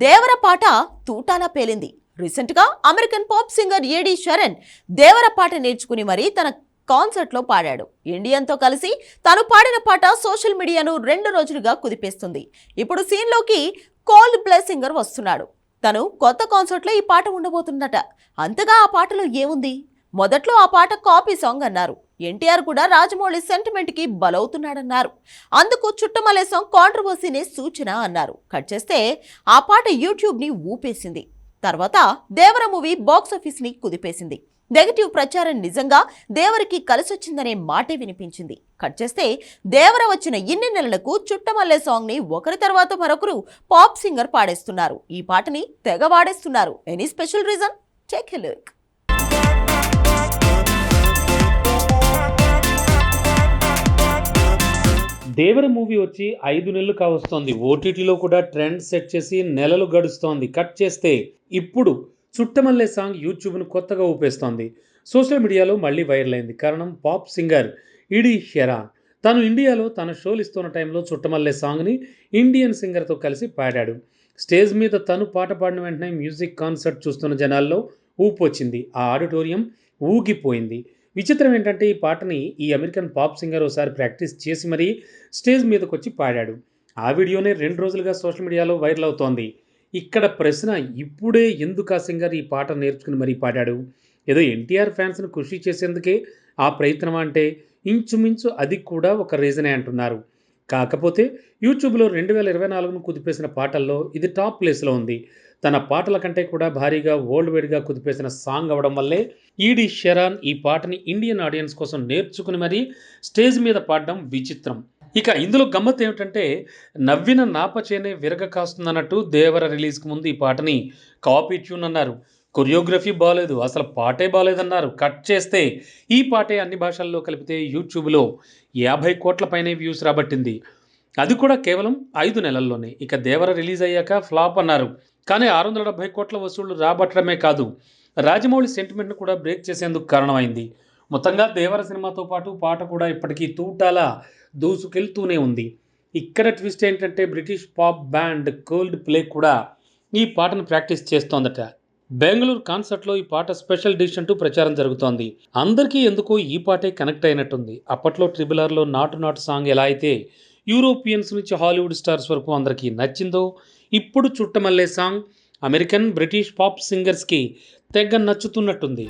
దేవర పాట తూటాలా పేలింది. రీసెంట్గా American pop singer Ed Sheeran Devara పాట నేర్చుకుని మరీ తన కాన్సర్ట్లో పాడాడు. ఇండియన్తో కలిసి తాను పాడిన పాట సోషల్ మీడియాను రెండు రోజులుగా కుదిపేస్తుంది. ఇప్పుడు సీన్లోకి కోల్డ్ ప్లే సింగర్ వస్తున్నాడు. తను కొత్త కాన్సర్ట్లో ఈ పాట ఉండబోతుందట. అంతగా ఆ పాటలో ఏముంది? మొదట్లో ఆ పాట కాపీ సాంగ్ అన్నారు. ఎన్టీఆర్ కూడా రాజమౌళి సెంటిమెంట్కి బలవుతున్నాడన్నారు. అందుకు చుట్టమలేసం సాంగ్ కాంట్రవర్సీనే సూచన అన్నారు. కట్ చేస్తే ఆ పాట యూట్యూబ్ని ఊపేసింది. తర్వాత దేవర మూవీ బాక్స్ని కుదిపేసింది. నెగటివ్ ప్రచారం నిజంగా దేవరికి కలిసొచ్చిందనే మాటే వినిపించింది. కట్ చేస్తే దేవర వచ్చిన ఇన్ని నెలలకు చుట్టమల్లే సాంగ్ని ఒకరి తర్వాత మరొకరు పాప్ సింగర్ పాడేస్తున్నారు. ఈ పాటని తెగ వాడేస్తున్నారు. Any special reason take a look Devara movie వచ్చి ఐదు నెలలు కావస్తోంది. ఓటీటీలో కూడా ట్రెండ్ సెట్ చేసి నెలలు గడుస్తోంది. కట్ చేస్తే ఇప్పుడు చుట్టమల్లే సాంగ్ యూట్యూబ్ను కొత్తగా ఊపేస్తోంది. సోషల్ మీడియాలో మళ్ళీ వైరల్ అయింది. కారణం పాప్ సింగర్ ఇడి షెరాన్ తను ఇండియాలో తన షోలు ఇస్తున్న టైంలో చుట్టమల్లే సాంగ్ని ఇండియన్ సింగర్తో కలిసి పాడాడు. స్టేజ్ మీద తను పాట పాడిన వెంటనే మ్యూజిక్ కాన్సర్ట్ చూస్తున్న జనాల్లో ఊపు వచ్చింది ఆ ఆడిటోరియం ఊగిపోయింది. విచిత్రం ఏంటంటే ఈ పాటని ఈ అమెరికన్ పాప్ సింగర్ ఒకసారి ప్రాక్టీస్ చేసి మరీ స్టేజ్ మీదకి వచ్చి పాడాడు. ఆ వీడియోనే రెండు రోజులుగా సోషల్ మీడియాలో వైరల్ అవుతోంది. ఇక్కడ ప్రశ్న ఇప్పుడే ఎందుకు ఆ సింగర్ ఈ పాట నేర్చుకుని మరీ పాడాడు? ఏదో ఎన్టీఆర్ ఫ్యాన్స్ను ఖుషి చేసేందుకే ఆ ప్రయత్నం అంటే ఇంచుమించు అది కూడా ఒక రీజనే అంటున్నారు. కాకపోతే యూట్యూబ్లో రెండు వేల ఇరవై నాలుగును కుదిపేసిన పాటల్లో ఇది టాప్ ప్లేస్లో ఉంది. తన పాటల కంటే కూడా భారీగా వరల్డ్ వైడ్గా కుదిపేసిన సాంగ్ అవడం వల్లే ఈడీ షెరాన్ ఈ పాటని ఇండియన్ ఆడియన్స్ కోసం నేర్చుకుని మరీ స్టేజ్ మీద పాడడం విచిత్రం. ఇక ఇందులో గమ్మత్ ఏమిటంటే నవ్విన నాపచేనే విరగ కాస్తుందన్నట్టు దేవర రిలీజ్కి ముందు ఈ పాటని కాపీ ట్యూన్ అన్నారు. కొరియోగ్రఫీ బాగాలేదు అసలు పాటే బాగాలేదన్నారు కట్ చేస్తే ఈ పాటే అన్ని భాషల్లో కలిపితే యూట్యూబ్లో యాభై కోట్ల పైనే వ్యూస్ రాబట్టింది. అది కూడా కేవలం ఐదు నెలల్లోనే. ఇక దేవర రిలీజ్ అయ్యాక ఫ్లాప్ అన్నారు. కానీ ఆరు వందల డెబ్బై కోట్ల వసూళ్ళు రాబట్టడమే కాదు రాజమౌళి సెంటిమెంట్ను కూడా బ్రేక్ చేసేందుకు కారణమైంది. మొత్తంగా దేవర సినిమాతో పాటు పాట కూడా ఇప్పటికీ తూటాల దూసుకెళ్తూనే ఉంది. ఇక్కడ ట్విస్ట్ ఏంటంటే British pop band Coldplay కూడా ఈ పాటను ప్రాక్టీస్ చేస్తోందట. బెంగళూరు కాన్సర్ట్లో ఈ పాట స్పెషల్ డిష్ అంటూ ప్రచారం జరుగుతోంది. అందరికీ ఎందుకో ఈ పాటే కనెక్ట్ అయినట్టుంది. అప్పట్లో ట్రిబుల్ ఆర్లో నాటు నాటు సాంగ్ ఎలా అయితే యూరోపియన్స్ నుంచి హాలీవుడ్ స్టార్స్ వరకు అందరికీ నచ్చిందో ఇప్పుడు Chuttamalle song American British pop సింగర్స్కి తెగ నచ్చుతున్నట్టుంది.